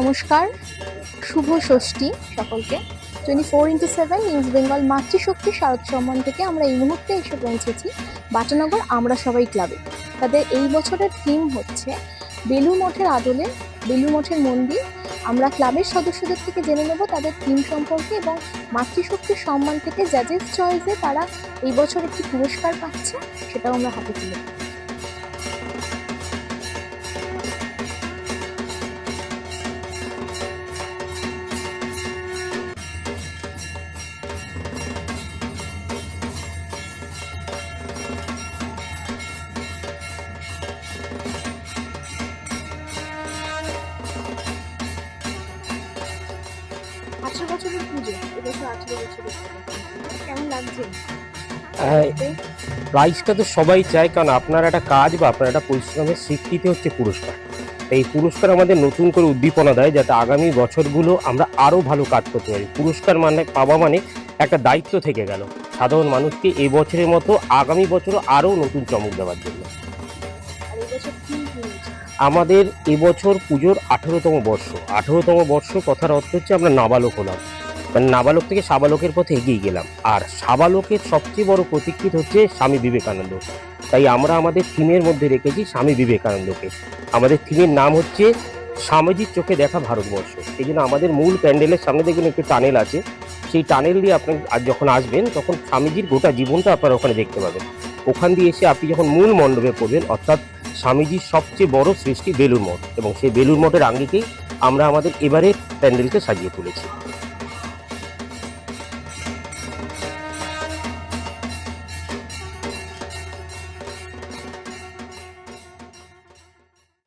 নমস্কার, শুভ ষষ্ঠী সকলকে। Twenty four into seven news Bengal মাতৃশক্তি শারদ সম্মান থেকে আমরা এই মুহূর্তে এসে পৌঁছেছি বাটানগর আমরা সবাই ক্লাবে তাদের এই বছরের থিম হচ্ছে বেলু মঠের আদলে বেলু মঠের মন্দির। আমরা ক্লাবের সদস্যদের থেকে জেনে নেব তাদের থিম সম্পর্কে এবং মাতৃশক্তির সম্মান থেকে জাজেস চয়েসে তারা এই বছর একটি পুরস্কার পাচ্ছে, সেটাও আমরা হাতে তুলে আঠেরো বছরের পুজো এবছর আঠেরো বছরের কেমন লাগছে? হ্যাঁ, প্রাইজটা তো সবাই চায় কারণ আপনার একটা কাজ বা আপনার একটা পরিশ্রমের স্বীকৃতি হচ্ছে পুরস্কার। এই পুরস্কার আমাদের নতুন করে উদ্দীপনা দেয় যাতে আগামী বছরগুলো আমরা আরও ভালো কাজ করতে পারি। পুরস্কার মানে পাওয়া মানে একটা দায়িত্ব থেকে গেল। সাধারণ মানুষকে এবছরের মতো আগামী বছরও আরও নতুন চমক দেওয়ার জন্য। আমাদের এবছর পুজোর আঠেরোতম বর্ষ। আঠেরোতম বর্ষ কথার অর্থ হচ্ছে আমরা নাবালক হলাম। মানে নাবালক থেকে সাবালকের পথে এগিয়ে গেলাম। আর সাবালকের সবচেয়ে বড় প্রতীকৃত হচ্ছে স্বামী বিবেকানন্দ। তাই আমরা আমাদের থিমের মধ্যে রেখেছি স্বামী বিবেকানন্দকে। আমাদের থিমের নাম হচ্ছে স্বামীজির চোখে দেখা ভারতবর্ষ। এই জন্য আমাদের মূল প্যান্ডেলের সামনে দেখবেন একটি টানেল আছে। সেই টানেল দিয়ে আপনি আর যখন আসবেন, তখন স্বামীজির গোটা জীবনটা আপনারা ওখানে দেখতে পাবেন। ওখান দিয়ে এসে আপনি যখন মূল মণ্ডপে পড়বেন, অর্থাৎ স্বামীজির সবচেয়ে বড় সৃষ্টি বেলুর মঠ। এবং সেই বেলুর মঠের আঙ্গিকেই আমরা আমাদের এবারে প্যান্ডেলকে সাজিয়ে তুলেছি।